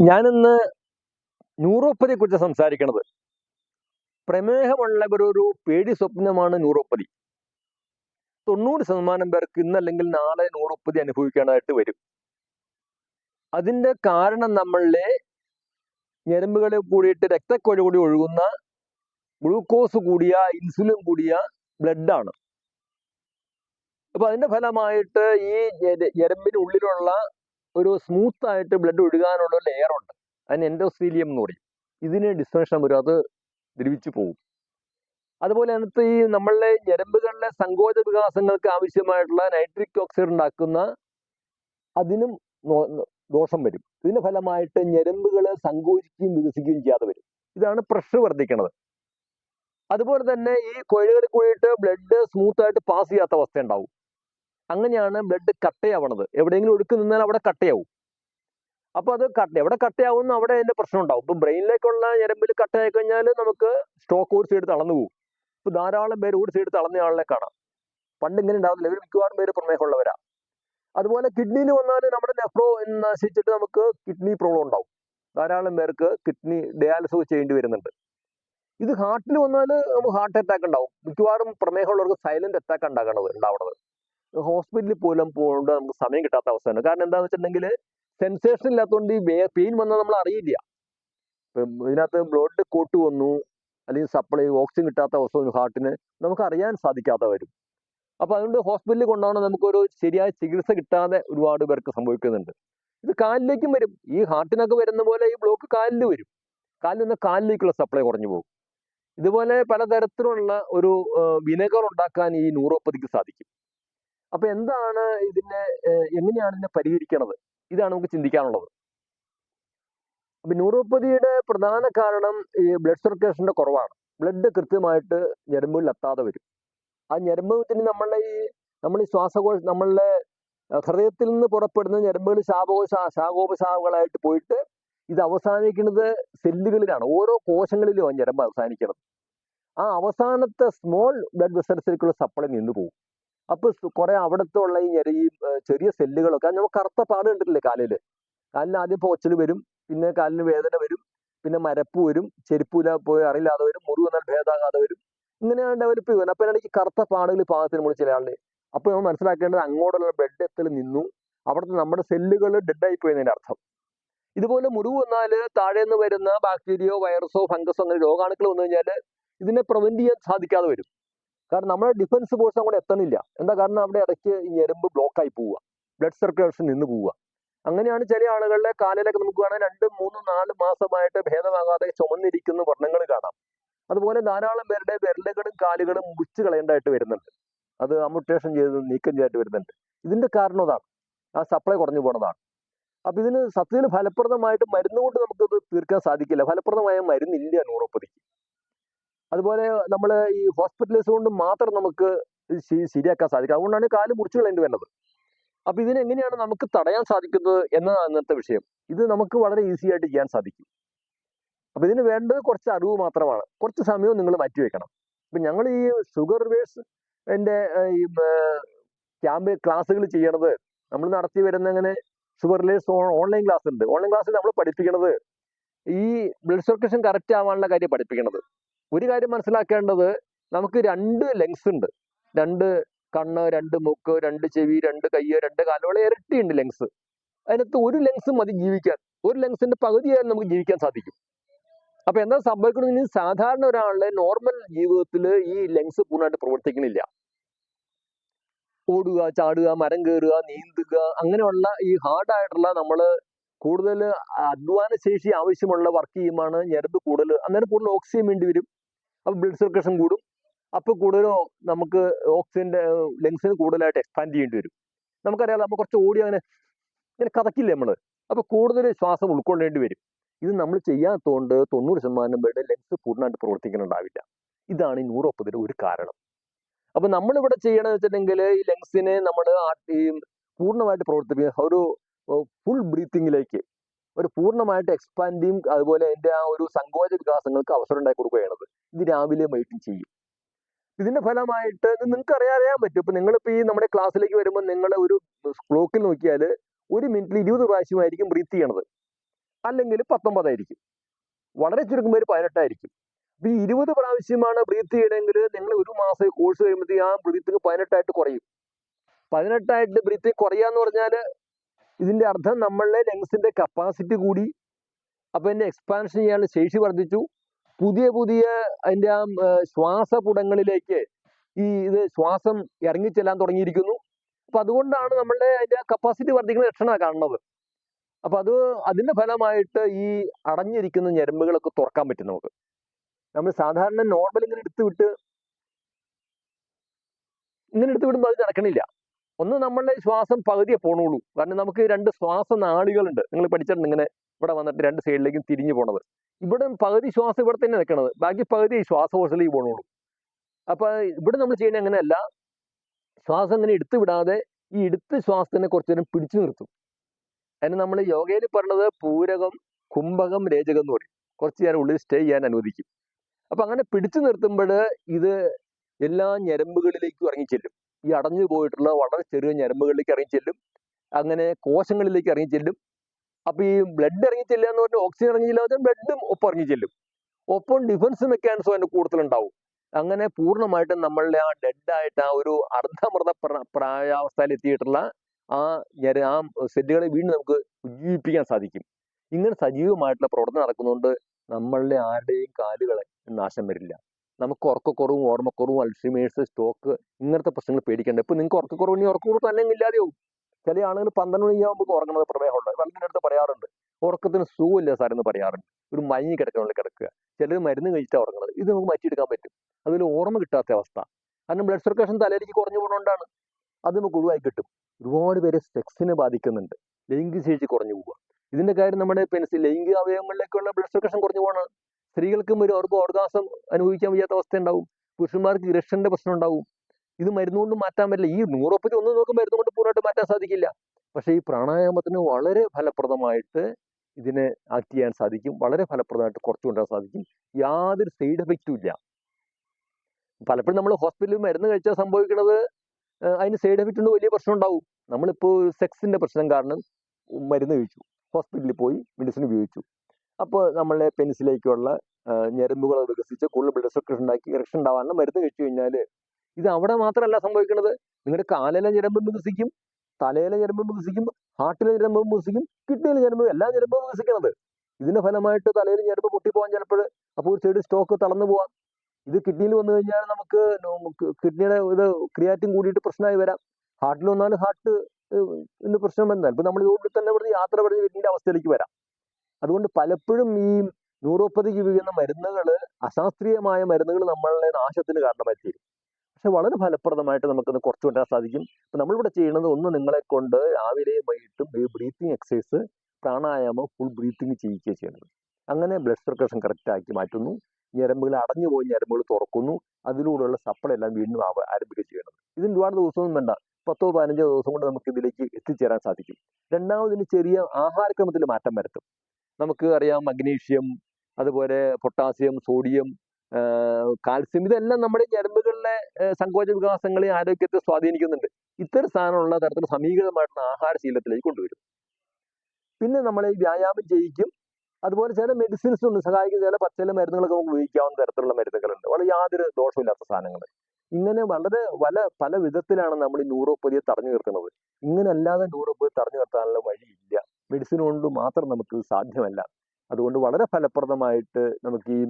ഞാനിന്ന് ന്യൂറോപ്പതിയെ കുറിച്ച് സംസാരിക്കണത്. പ്രമേഹമുള്ളവരൊരു പേടി സ്വപ്നമാണ് ന്യൂറോപ്പതി തൊണ്ണൂറ് ശതമാനം പേർക്ക് ഇന്നല്ലെങ്കിൽ നാളെ ന്യൂറോപ്പതി അനുഭവിക്കാനായിട്ട് വരും. അതിന്റെ കാരണം നമ്മളിലെ ഞരമ്പുകളിൽ കൂടിയിട്ട് രക്തക്കൊഴ കൂടി ഒഴുകുന്ന ഗ്ലൂക്കോസ് കൂടിയ ഇൻസുലിൻ കൂടിയ ബ്ലഡാണ്. അപ്പൊ അതിന്റെ ഫലമായിട്ട് ഈ ഞര- ഞരമ്പിനുള്ളിലുള്ള ഒരു സ്മൂത്ത് ആയിട്ട് ബ്ലഡ് ഒഴുകാനുള്ള ലെയർ ഉണ്ട്. അതിന് എൻഡോസ്റ്റീലിയം എന്ന് പറയും. ഇതിന് ഡിസ്ഫങ്ഷൻ വരും. അത് ദ്രവിച്ചു പോകും. അതുപോലെ അതിനകത്ത് ഈ നമ്മളുടെ ഞരമ്പുകളിലെ സങ്കോച വികാസങ്ങൾക്ക് ആവശ്യമായിട്ടുള്ള നൈട്രിക് ഓക്സൈഡ് ഉണ്ടാക്കുന്ന അതിനും ദോഷം വരും. ഇതിന്റെ ഫലമായിട്ട് ഞരമ്പുകൾ സങ്കോചിക്കുകയും വികസിക്കുകയും ചെയ്യാതെ വരും. ഇതാണ് പ്രഷർ വർദ്ധിക്കുന്നത് അതുപോലെ തന്നെ ഈ കുഴലുകളിൽ കൂടിയിട്ട് ബ്ലഡ് സ്മൂത്ത് ആയിട്ട് പാസ് ചെയ്യാത്ത അവസ്ഥ ഉണ്ടാവും. അങ്ങനെയാണ് ബ്ലഡ് കട്ടയാവണത്. എവിടെയെങ്കിലും ഒഴുക്ക് നിന്നാൽ അവിടെ കട്ടയാവും. അപ്പൊ അത് കട്ട എവിടെ കട്ടയാവുന്ന അവിടെ അതിന്റെ പ്രശ്നം ഉണ്ടാവും. ഇപ്പൊ ബ്രെയിനിലേക്കുള്ള ഞരമ്പിൽ കട്ടയായി കഴിഞ്ഞാൽ നമുക്ക് സ്ട്രോക്ക് ഒരു എടുത്ത് തളർന്നു പോകും. ഇപ്പൊ ധാരാളം പേര് ഒരു എടുത്ത് തളർന്ന ആളിനെ കാണാം. പണ്ട് ഇങ്ങനെ ഉണ്ടാവില്ല ഇവർ മിക്കവാറും പേര് പ്രമേഹമുള്ളവരാ. അതുപോലെ കിഡ്നിയിൽ വന്നാൽ നമ്മുടെ നെഫ്രോ നശിച്ചിട്ട് നമുക്ക് കിഡ്നി പ്രോബ്ലം ഉണ്ടാവും. ധാരാളം പേർക്ക് കിഡ്നി ഡയാലിസിസ് ചെയ്യേണ്ടി വരുന്നുണ്ട്. ഇത് ഹാർട്ടിൽ വന്നാൽ നമുക്ക് ഹാർട്ട് അറ്റാക്ക് ഉണ്ടാവും. മിക്കവാറും പ്രമേഹമുള്ളവർക്ക് സൈലന്റ് അറ്റാക്ക് ഉണ്ടാകണത് ഉണ്ടാവണത്. ഹോസ്പിറ്റലിൽ പോലും പോകേണ്ട നമുക്ക് സമയം കിട്ടാത്ത അവസ്ഥയാണ്. കാരണം എന്താണെന്ന് വെച്ചിട്ടുണ്ടെങ്കിൽ സെൻസേഷൻ ഇല്ലാത്തതുകൊണ്ട് ഈ പെയിൻ വന്നാൽ നമ്മൾ അറിയില്ല. ഇതിനകത്ത് ബ്ലഡ് കോട്ട് വന്നു അല്ലെങ്കിൽ സപ്ലൈ ഓക്സിജൻ കിട്ടാത്ത അവസ്ഥ വന്നു ഹാർട്ടിന് നമുക്ക് അറിയാൻ സാധിക്കാതെ വരും അപ്പൊ അതുകൊണ്ട് ഹോസ്പിറ്റലിൽ കൊണ്ടുപോകണം നമുക്കൊരു ശരിയായ ചികിത്സ കിട്ടാതെ ഒരുപാട് പേർക്ക് സംഭവിക്കുന്നുണ്ട്. ഇത് കാലിലേക്കും വരും. ഈ ഹാർട്ടിനൊക്കെ വരുന്ന പോലെ ഈ ബ്ലോക്ക് കാലിൽ വരും. കാലിൽ നിന്ന് കാലിലേക്കുള്ള സപ്ലൈ കുറഞ്ഞു പോകും. ഇതുപോലെ പലതരത്തിലുള്ള ഒരു വിനെഗർ ഉണ്ടാക്കാൻ ഈ ന്യൂറോപ്പതിക്ക് സാധിക്കും. അപ്പൊ എന്താണ് ഇതിന്റെ എങ്ങനെയാണ് ഇതിനെ പരിഹരിക്കണത്? ഇതാണ് നമുക്ക് ചിന്തിക്കാനുള്ളത്. അപ്പൊ ന്യൂറോപ്പതിയുടെ പ്രധാന കാരണം ഈ ബ്ലഡ് സർക്കുലേഷന്റെ കുറവാണ്. ബ്ലഡ് കൃത്യമായിട്ട് ഞരമ്പുകളിൽ എത്താതെ വരും. ആ ഞരമ്പത്തിന് നമ്മളുടെ ഈ നമ്മൾ ഈ ശ്വാസകോശ നമ്മളുടെ ഹൃദയത്തിൽ നിന്ന് പുറപ്പെടുന്ന ഞരമ്പുകൾ ശാപകോശ ശാഖോപശാഖകളായിട്ട് പോയിട്ട് ഇത് അവസാനിക്കുന്നത് സെല്ലുകളിലാണ്. ഓരോ കോശങ്ങളിലും ആ ഞരമ്പ് അവസാനിക്കണം ആ അവസാനത്തെ സ്മോൾ ബ്ലഡ് വെസൽസിലേക്കുള്ള സപ്ലൈ നിന്നു പോകും. അപ്പൊ സ് കുറെ അവിടുത്തെ ഉള്ള ഈ ഞെര- ചെറിയ സെല്ലുകളൊക്കെ നമ്മൾ കറുത്ത പാട് കണ്ടിട്ടില്ലേ കാലിൽ? കാലിൽ ആദ്യം പോച്ചൽ വരും പിന്നെ കാലിന് വേദന വരും പിന്നെ മരപ്പ് വരും ചെരുപ്പൂല പോയി അറിയില്ലാതെ വരും മുറിവ് എന്നാൽ ഭേദാകാതെ വരും ഇങ്ങനെയാണ് ഡെവലപ്പ് ചെയ്യുന്നത്. അപ്പൊ ഈ കറുത്ത പാടുകൾ പാകത്തിന് മുകളിൽ ചില ആളിന് അപ്പൊ നമ്മൾ മനസ്സിലാക്കേണ്ടത് അങ്ങോട്ടുള്ള ബെഡ് എത്തൽ നിന്നു അവിടുത്തെ നമ്മുടെ സെല്ലുകൾ ഡെഡായി പോയതിന്റെ അർത്ഥം. ഇതുപോലെ മുറിവ് വന്നാൽ താഴെ നിന്ന് വരുന്ന ബാക്ടീരിയോ വൈറസോ ഫംഗസോ അങ്ങനെ രോഗാണുക്കൾ വന്നു കഴിഞ്ഞാൽ ഇതിനെ പ്രിവെന്റ് ചെയ്യാൻ സാധിക്കാതെ വരും. കാരണം നമ്മുടെ ഡിഫൻസ് ഫോഴ്സ് അങ്ങോട്ട് എത്തണില്ല. എന്താ കാരണം? അവിടെ ഇടയ്ക്ക് ഈ ഞരമ്പ് ബ്ലോക്ക് ആയി പോവുക. ബ്ലഡ് സർക്കുലേഷൻ നിന്ന് പോവുക. അങ്ങനെയാണ് ചില ആളുകളുടെ കാലിലൊക്കെ നമുക്ക് കാണാൻ രണ്ട് മൂന്ന് നാല് മാസമായിട്ട് ഭേദമാകാതെ ചുമന്നിരിക്കുന്ന വർണങ്ങൾ കാണാം. അതുപോലെ ധാരാളം പേരുടെ വിരലുകളും കാലുകളും മുറിച്ച് കളയേണ്ടതായിട്ട് വരുന്നുണ്ട്. അത് അമുട്ടേഷൻ ചെയ്ത് നീക്കം ചെയ്തിട്ട് വരുന്നുണ്ട്. ഇതിന്റെ കാരണം അതാണ്. ആ സപ്ലൈ കുറഞ്ഞു പോണതാണ്. അപ്പൊ ഇതിന് സത്യത്തിൽ ഫലപ്രദമായിട്ട് മരുന്ന് കൊണ്ട് നമുക്കത് തീർക്കാൻ സാധിക്കില്ല. ഫലപ്രദമായ മരുന്നില്ല ന്യൂറോപ്പതിക്ക് അതുപോലെ നമ്മൾ ഈ ഹോസ്പിറ്റലൈസ് കൊണ്ട് മാത്രം നമുക്ക് ശരിയാക്കാൻ സാധിക്കും അതുകൊണ്ടാണ് കാൽ മുറിച്ചു കളയേണ്ടി വരുന്നത് അപ്പൊ ഇതിനെങ്ങനെയാണ് നമുക്ക് തടയാൻ സാധിക്കുന്നത് എന്നതാണ് ഇന്നത്തെ വിഷയം. ഇത് നമുക്ക് വളരെ ഈസി ആയിട്ട് ചെയ്യാൻ സാധിക്കും. അപ്പൊ ഇതിന് വേണ്ടത് കുറച്ച് അറിവ് മാത്രമാണ്. കുറച്ച് സമയവും നിങ്ങൾ മാറ്റിവെക്കണം ഇപ്പൊ ഞങ്ങൾ ഈ ഷുഗർ വേഴ്സ് എന്റെ ഈ ക്യാമ്പ് ക്ലാസ്സുകൾ ചെയ്യണത് നമ്മൾ നടത്തി വരുന്ന അങ്ങനെ ഷുഗർ ലേഴ്സ് ഓൺലൈൻ ക്ലാസ് ഉണ്ട് ഓൺലൈൻ ക്ലാസ്സിൽ നമ്മൾ പഠിപ്പിക്കണത് ഈ ബ്ലഡ് സർക്കുലേഷൻ കറക്റ്റ് ആവാനുള്ള കാര്യം പഠിപ്പിക്കണത്. ഒരു കാര്യം മനസ്സിലാക്കേണ്ടത് നമുക്ക് രണ്ട് ലെങ്സ് ഉണ്ട്. രണ്ട് കണ്ണ് രണ്ട് മൂക്ക് രണ്ട് ചെവി രണ്ട് കയ്യ് രണ്ട് കാലുകൾ ഇരട്ടിയുണ്ട് ലെങ്സ് അതിനകത്ത് ഒരു ലെങ്സ് മതി ജീവിക്കാൻ. ഒരു ലെങ്സിന്റെ പകുതിയായാലും നമുക്ക് ജീവിക്കാൻ സാധിക്കും. അപ്പൊ എന്താ സംഭവിക്കണമെങ്കിൽ സാധാരണ ഒരാളുടെ നോർമൽ ജീവിതത്തിൽ ഈ ലെങ്സ് പൂർണമായിട്ട് പ്രവർത്തിക്കണില്ല. ഓടുക ചാടുക മരം കയറുക നീന്തുക അങ്ങനെയുള്ള ഈ ഹാർഡായിട്ടുള്ള നമ്മൾ കൂടുതൽ അധ്വാന ശേഷി ആവശ്യമുള്ള വർക്ക് ചെയ്യുമ്പോഴാണ് ഞരമ്പ് കൂടുതൽ അന്നേരം കൂടുതൽ ഓക്സിജൻ വേണ്ടി വരും. അപ്പൊ ബ്ലഡ് സർക്കുലേഷൻ കൂടും. അപ്പൊ കൂടുതൽ നമുക്ക് ഓക്സിജന്റെ ലങ്സിന് കൂടുതലായിട്ട് എക്സ്പാൻഡ് ചെയ്യേണ്ടി വരും. നമുക്കറിയാം നമ്മൾ കുറച്ച് ഓടി അങ്ങനെ ഇങ്ങനെ കഥക്കില്ല നമ്മൾ? അപ്പൊ കൂടുതൽ ശ്വാസം ഉൾക്കൊള്ളേണ്ടി വരും. ഇത് നമ്മൾ ചെയ്യാത്തതുകൊണ്ട് തൊണ്ണൂറ് ശതമാനം പേരുടെ ലങ്സ് പൂർണമായിട്ട് പ്രവർത്തിക്കുന്നുണ്ടാവില്ല ഇതാണ് ഈ ന്യൂറോപ്പതിയുടെ ഒരു കാരണം. അപ്പൊ നമ്മളിവിടെ ചെയ്യണമെന്ന് വെച്ചിട്ടുണ്ടെങ്കിൽ ഈ ലങ്സിനെ നമ്മൾ ഈ പൂർണമായിട്ട് പ്രവർത്തിപ്പിക്കുക. ഒരു ഫുൾ ബ്രീത്തിങ്ങിലേക്ക് ഒരു പൂർണമായിട്ട് എക്സ്പാൻഡ് ചെയ്യും അതുപോലെ എന്റെ ആ ഒരു സങ്കോച വികാസങ്ങൾക്ക് അവസരം ഉണ്ടായി കൊടുക്കുകയാണത് ഇത് രാവിലെ വൈകിട്ടും ചെയ്യും. ഇതിന്റെ ഫലമായിട്ട് നിങ്ങൾക്ക് അറിയാൻ പറ്റും. ഇപ്പൊ നിങ്ങളിപ്പോ ഈ നമ്മുടെ ക്ലാസ്സിലേക്ക് വരുമ്പോൾ നിങ്ങൾ ഒരു ക്ലോക്കിൽ നോക്കിയാൽ ഒരു മിനിറ്റിൽ ഇരുപത് പ്രാവശ്യമായിരിക്കും ബ്രീത്ത് ചെയ്യണത്. അല്ലെങ്കിൽ പത്തൊമ്പതായിരിക്കും വളരെ ചുരുക്കം പേര് പതിനെട്ടായിരിക്കും അപ്പൊ ഈ ഇരുപത് പ്രാവശ്യമാണ് ബ്രീത്ത് ചെയ്യണമെങ്കിൽ നിങ്ങൾ ഒരു മാസം കോഴ്സ് കഴിയുമ്പോഴത്തേക്ക് ആ ബ്രീത്തിങ് പതിനെട്ടായിട്ട് കുറയും. പതിനെട്ടായിട്ട് ബ്രീത്തിങ് കുറയാന്ന് പറഞ്ഞാൽ ഇതിന്റെ അർത്ഥം നമ്മളുടെ ലങ്സിന്റെ കപ്പാസിറ്റി കൂടി അപ്പോൾ എന്റെ എക്സ്പാൻഷൻ ചെയ്യാനുള്ള ശേഷി വർദ്ധിച്ചു. പുതിയ പുതിയ അതിന്റെ ആ ശ്വാസപുടങ്ങളിലേക്ക് ഈ ഇത് ശ്വാസം ഇറങ്ങിച്ചെല്ലാൻ തുടങ്ങിയിരിക്കുന്നു. അപ്പം അതുകൊണ്ടാണ് നമ്മളുടെ അതിന്റെ കപ്പാസിറ്റി വർദ്ധിക്കുന്ന ലക്ഷണമാണ് കാണുന്നത്. അപ്പം അത് അതിന്റെ ഫലമായിട്ട് ഈ അടഞ്ഞിരിക്കുന്ന ഞരമ്പുകളൊക്കെ തുറക്കാൻ പറ്റും നമുക്ക്. നമ്മൾ സാധാരണ നോർമൽ ഇങ്ങനെ എടുത്തു വിട്ട് ഇങ്ങനെ എടുത്തു വിടുമ്പോൾ അത് നടക്കണില്ല. ഒന്ന് നമ്മളുടെ ശ്വാസം പകുതിയെ പോണുള്ളൂ. കാരണം നമുക്ക് രണ്ട് ശ്വാസ നാളികളുണ്ട്. നിങ്ങൾ പഠിച്ചിട്ടുണ്ട് ഇങ്ങനെ ഇവിടെ വന്നിട്ട് രണ്ട് സൈഡിലേക്കും തിരിഞ്ഞു പോണത്. ഇവിടെ പകുതി ശ്വാസം ഇവിടെ തന്നെ നിൽക്കണത് ബാക്കി പകുതി ശ്വാസകോശത്തിലേക്ക് പോണുള്ളൂ. അപ്പൊ ഇവിടെ നമ്മൾ ചെയ്യുന്നത് അങ്ങനെയല്ല. ശ്വാസം ഇങ്ങനെ എടുത്തു വിടാതെ ഈ എടുത്ത് ശ്വാസത്തിനെ കുറച്ചു നേരം പിടിച്ചു നിർത്തും. അതിന് നമ്മൾ യോഗയിൽ പറഞ്ഞത് പൂരകം കുംഭകം രേചകം എന്ന് പറയും. കുറച്ച് നേരം ഉള്ളിൽ സ്റ്റേ ചെയ്യാൻ അനുവദിക്കും. അപ്പൊ അങ്ങനെ പിടിച്ചു നിർത്തുമ്പോൾ ഇത് എല്ലാ ഞരമ്പുകളിലേക്കും ഇറങ്ങിച്ചെല്ലും. ഈ അടഞ്ഞു പോയിട്ടുള്ള വളരെ ചെറിയ ഞരമ്പുകളിലേക്ക് ഇറങ്ങി ചെല്ലും. അങ്ങനെ കോശങ്ങളിലേക്ക് ഇറങ്ങി ചെല്ലും. അപ്പൊ ഈ ബ്ലഡ് ഇറങ്ങി ചെല്ലുക എന്ന് പറഞ്ഞാൽ ഓക്സിജൻ ഇറങ്ങി ചെല്ലാതെ ബ്ലഡും ഒപ്പം ഇറങ്ങി ചെല്ലും. ഒപ്പം ഡിഫൻസ് മെക്കാനിസം അതിന്റെ കൂടുതലുണ്ടാവും അങ്ങനെ പൂർണമായിട്ടും നമ്മളുടെ ആ ഡെഡ് ആയിട്ട് ആ ഒരു അർദ്ധമൃത പ്ര- പ്രായാവസ്ഥയിൽ എത്തിയിട്ടുള്ള ആ ഞര ആ സെല്ലുകളെ വീണ്ടും നമുക്ക് ഉജ്ജീവിപ്പിക്കാൻ സാധിക്കും. ഇങ്ങനെ സജീവമായിട്ടുള്ള പ്രവർത്തനം നടക്കുന്നതുകൊണ്ട് നമ്മളുടെ ആരുടെയും കാലുകളെ നാശം വരില്ല. നമുക്ക് ഉറക്കക്കുറവും ഓർമ്മക്കുറവും അൾഷിമേഴ്സ് സ്റ്റോക്ക് ഇങ്ങനത്തെ പ്രശ്നങ്ങൾ പേടിക്കേണ്ട. ഇപ്പൊ നിങ്ങൾക്ക് ഉറക്കക്കുറവ് ഇനി ഉറക്കക്കുറവ് തന്നെ ഇല്ലാതെയാവും. ചില ആളുകൾ പന്ത്രണ്ട് മണിയാകുമ്പോൾ ഉറങ്ങുന്നത് പ്രമേഹമുണ്ട് വളരെ അടുത്ത് പറയാറുണ്ട്. ഉറക്കത്തിന് സുഖമില്ല സാർ എന്ന് പറയാറുണ്ട്. ഒരു മഞ്ഞ് കിടക്കണ കിടക്കുക. ചിലർ മരുന്ന് കഴിച്ചിട്ടാണ് ഉറങ്ങുന്നത് ഇത് നമുക്ക് മാറ്റിയെടുക്കാൻ പറ്റും. അതിൽ ഓർമ്മ കിട്ടാത്ത അവസ്ഥ. കാരണം ബ്ലഡ് സർക്കുലേഷൻ തലയിലേക്ക് കുറഞ്ഞു പോകുന്നതുകൊണ്ടാണ് അത് നമുക്ക് ഒഴിവായി കിട്ടും. ഒരുപാട് പേര് സെക്സിനെ ബാധിക്കുന്നുണ്ട്. ലൈംഗിക ശേഷി കുറഞ്ഞു പോവുക. ഇതിന്റെ കാര്യം നമ്മുടെ പെൻസിൽ ലൈംഗിക അവയവങ്ങളിലേക്കുള്ള ബ്ലഡ് സർക്കുലേഷൻ കുറഞ്ഞു പോകണം സ്ത്രീകൾക്കും ഒരു അവർക്ക് ഓർഗാസം അനുഭവിക്കാൻ വയ്യാത്ത അവസ്ഥ ഉണ്ടാവും പുരുഷന്മാർക്ക് ഇരക്ഷന്റെ പ്രശ്നം ഉണ്ടാവും ഇത് മരുന്നുകൊണ്ട് മാറ്റാൻ പറ്റില്ല. ഈ നൂറൊപ്പത്തി ഒന്നും നോക്കും മരുന്ന് കൊണ്ട് പൂർണമായിട്ട് മാറ്റാൻ സാധിക്കില്ല. പക്ഷെ ഈ പ്രാണായാമത്തിന് വളരെ ഫലപ്രദമായിട്ട് ഇതിനെ ആക്ട് ചെയ്യാൻ സാധിക്കും. വളരെ ഫലപ്രദമായിട്ട് കുറച്ചു കൊണ്ടുവരാൻ സാധിക്കും. യാതൊരു സൈഡ് എഫക്റ്റും ഇല്ല. പലപ്പോഴും നമ്മൾ ഹോസ്പിറ്റലിൽ മരുന്ന് കഴിച്ചാൽ സംഭവിക്കുന്നത് അതിന് സൈഡ് എഫക്റ്റ് കൊണ്ട് വലിയ പ്രശ്നം ഉണ്ടാവും. നമ്മളിപ്പോൾ സെക്സിന്റെ പ്രശ്നം കാരണം മരുന്ന് കഴിച്ചു. ഹോസ്പിറ്റലിൽ പോയി മെഡിസിൻ ഉപയോഗിച്ചു. അപ്പോൾ നമ്മളെ പെൻസിലേക്കുള്ള ഞരമ്പുകൾ വികസിച്ച് കൂടുതൽ ബ്ലഡ് സർക്കുലേഷൻ ഉണ്ടാക്കി ഇറക്ഷൻ ഉണ്ടാവാനുള്ള മരുന്ന് കഴിച്ചു കഴിഞ്ഞാൽ ഇത് അവിടെ മാത്രമല്ല സംഭവിക്കുന്നത് നിങ്ങളുടെ കാലിലെ ഞരമ്പും വികസിക്കും തലയിലെ ഞരമ്പും വികസിക്കും ഹാർട്ടിലെ ഞരമ്പും വികസിക്കും കിഡ്നിയിലെ ഞരമ്പും എല്ലാ ഞരമ്പും വികസിക്കുന്നത് ഇതിന്റെ ഫലമായിട്ട് തലയിൽ ഞരമ്പ് പൊട്ടിപ്പോകാൻ ചിലപ്പോൾ അപ്പോൾ ഒരു സൈഡ് സ്റ്റോക്ക് തളർന്നു പോവാം. ഇത് കിഡ്നിയിൽ വന്നു കഴിഞ്ഞാൽ നമുക്ക് കിഡ്നിയുടെ ഇത് ക്രിയാറ്റിൻ കൂടിയിട്ട് പ്രശ്നമായി വരാം. ഹാർട്ടിൽ വന്നാൽ ഹാർട്ട് പ്രശ്നം വന്നാൽ ഇപ്പൊ നമ്മൾ ഇതുകൊണ്ട് തന്നെ ഇവിടുന്ന് യാത്ര പറഞ്ഞ് വീട്ടിന്റെ അവസ്ഥയിലേക്ക് വരാം. അതുകൊണ്ട് പലപ്പോഴും ഈ ന്യൂറോപ്പതിക്ക് ഉപയോഗിക്കുന്ന മരുന്നുകൾ അശാസ്ത്രീയമായ മരുന്നുകൾ നമ്മളുടെ നാശത്തിന് കാരണമായി തീരും പക്ഷെ വളരെ ഫലപ്രദമായിട്ട് നമുക്കൊന്ന് കുറച്ചു കൊണ്ടുവരാൻ സാധിക്കും. അപ്പൊ നമ്മളിവിടെ ചെയ്യുന്നത് ഒന്ന് നിങ്ങളെ കൊണ്ട് രാവിലെയും വൈകിട്ടും ഈ ബ്രീത്തിങ് എക്സസൈസ് പ്രാണായാമം ഫുൾ ബ്രീത്തിങ് ചെയ്യിക്കുക ചെയ്യുന്നത്. അങ്ങനെ ബ്ലഡ് സർക്കുലേഷൻ കറക്റ്റ് ആക്കി മാറ്റുന്നു. ഞരമ്പുകൾ അടഞ്ഞു പോയി ഞരമ്പുകൾ തുറക്കുന്നു. അതിലൂടെയുള്ള സപ്ലൈ എല്ലാം വീണ്ടും ആരംഭിക്കുകയും ചെയ്യണം ഇതിന് ഒരുപാട് ദിവസമൊന്നും വേണ്ട. പത്തോ പതിനഞ്ചോ ദിവസം കൊണ്ട് നമുക്ക് ഇതിലേക്ക് എത്തിച്ചേരാൻ സാധിക്കും. രണ്ടാമതിന് ചെറിയ ആഹാരക്രമത്തിൽ മാറ്റം വരുത്തും. നമുക്ക് അറിയാം മഗ്നീഷ്യം അതുപോലെ പൊട്ടാസ്യം സോഡിയം കാൽസ്യം ഇതെല്ലാം നമ്മുടെ ഞരമ്പുകളിലെ സങ്കോച വികാസങ്ങളെ ആരോഗ്യത്തെ സ്വാധീനിക്കുന്നുണ്ട്. ഇത്തരം സാധനമുള്ള തരത്തിൽ സമീകൃതമായിട്ടുള്ള ആഹാരശീലത്തിലേക്ക് കൊണ്ടുവരും. പിന്നെ നമ്മൾ ഈ വ്യായാമം ചെയ്യിക്കും. അതുപോലെ ചില മെഡിസിൻസ് ഉണ്ട്. സഹായിക്കുന്ന ചില പച്ചില മരുന്നുകളൊക്കെ നമുക്ക് ഉപയോഗിക്കാവുന്ന തരത്തിലുള്ള മരുന്നുകളുണ്ട്. വളരെ യാതൊരു ദോഷമില്ലാത്ത സാധനങ്ങൾ. ഇങ്ങനെ വളരെ പല പല വിധത്തിലാണ് നമ്മൾ ഈ ന്യൂറോപ്പതിയെ തടഞ്ഞു നിർത്തുന്നത്. ഇങ്ങനെ അല്ലാതെ ന്യൂറോപ്പതി തടഞ്ഞു നിർത്താനുള്ള വഴിയില്ല. മെഡിസിൻ കൊണ്ട് മാത്രം നമുക്ക് സാധ്യമല്ല. അതുകൊണ്ട് വളരെ ഫലപ്രദമായിട്ട് നമുക്ക് ഈ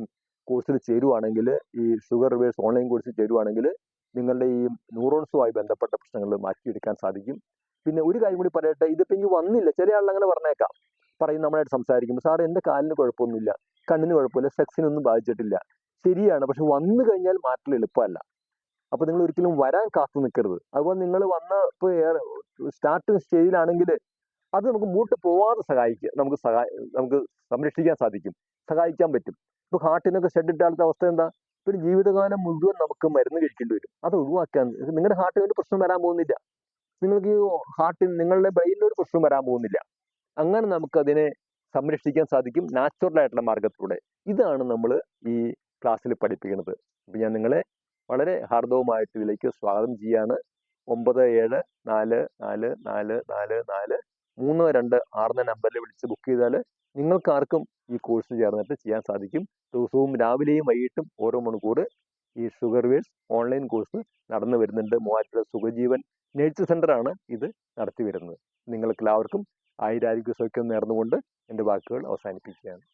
കോഴ്സിൽ ചേരുവാണെങ്കിൽ ഈ ഷുഗർ റിവേഴ്സ് ഓൺലൈൻ കോഴ്സിൽ ചേരുവാണെങ്കിൽ നിങ്ങളുടെ ഈ ന്യൂറോൺസുമായി ബന്ധപ്പെട്ട പ്രശ്നങ്ങൾ മാറ്റിയെടുക്കാൻ സാധിക്കും. പിന്നെ ഒരു കാര്യം കൂടി പറയട്ടെ ഇതിപ്പോൾ എനിക്ക് വന്നില്ല. ചില ആളുകൾ അങ്ങനെ പറഞ്ഞേക്കാം. പറയും നമ്മളായിട്ട് സംസാരിക്കുമ്പോൾ സാർ എന്റെ കാലിന് കുഴപ്പമൊന്നുമില്ല. കണ്ണിന് കുഴപ്പമില്ല. സെക്സിനൊന്നും ബാധിച്ചിട്ടില്ല. ശരിയാണ്. പക്ഷെ വന്നു കഴിഞ്ഞാൽ മാറ്റൽ എളുപ്പമല്ല. അപ്പോൾ നിങ്ങൾ ഒരിക്കലും വരാൻ കാത്തു നിൽക്കരുത്. അതുപോലെ നിങ്ങൾ വന്ന ഇപ്പോൾ സ്റ്റാർട്ടിങ് സ്റ്റേജിലാണെങ്കിൽ അത് നമുക്ക് മൂട്ട് പോവാതെ സഹായിക്കുക. നമുക്ക് സഹായ നമുക്ക് സംരക്ഷിക്കാൻ സാധിക്കും. സഹായിക്കാൻ പറ്റും. ഇപ്പൊ ഹാർട്ടിനൊക്കെ ഷെഡ് ഇട്ടാലത്തെ അവസ്ഥ എന്താ? പിന്നെ ജീവിതകാലം മുഴുവൻ നമുക്ക് മരുന്ന് കഴിക്കേണ്ടി വരും. അത് ഒഴിവാക്കാൻ നിങ്ങളുടെ ഹാർട്ടിന് ഒരു പ്രശ്നം വരാൻ പോകുന്നില്ല. നിങ്ങൾക്ക് ഹാർട്ടിന് നിങ്ങളുടെ ബ്രെയിനിന് ഒരു പ്രശ്നം വരാൻ പോകുന്നില്ല. അങ്ങനെ നമുക്ക് അതിനെ സംരക്ഷിക്കാൻ സാധിക്കും നാച്ചുറൽ ആയിട്ടുള്ള മാർഗത്തിലൂടെ ഇതാണ് നമ്മൾ ഈ ക്ലാസ്സിൽ പഠിപ്പിക്കുന്നത്. അപ്പം ഞാൻ നിങ്ങളെ വളരെ ഹാർദവുമായിട്ട് ഇതിലേക്ക് സ്വാഗതം ചെയ്യാണ്. ഒമ്പത് ഏഴ് നാല് നാല് നാല് നാല് നാല് മൂന്ന് രണ്ട് ആറ് നമ്പറിൽ വിളിച്ച് ബുക്ക് ചെയ്താൽ നിങ്ങൾക്കാർക്കും ഈ കോഴ്സ് ചേർന്നിട്ട് ചെയ്യാൻ സാധിക്കും. ദിവസവും രാവിലെയും വൈകിട്ടും ഓരോ മണിക്കൂർ ഈ ഷുഗർ വേഴ്സ് ഓൺലൈൻ കോഴ്സ് നടന്നു വരുന്നുണ്ട്. മൂവാറ്റുപുഴ സുഖജീവൻ നേഴ്സ് സെന്ററാണ് ഇത് നടത്തി വരുന്നത്. നിങ്ങൾക്ക് എല്ലാവർക്കും ആയിരാരോഗ്യ സൗഖ്യം നേർന്നുകൊണ്ട് എന്റെ വാക്കുകൾ അവസാനിപ്പിക്കുകയാണ്.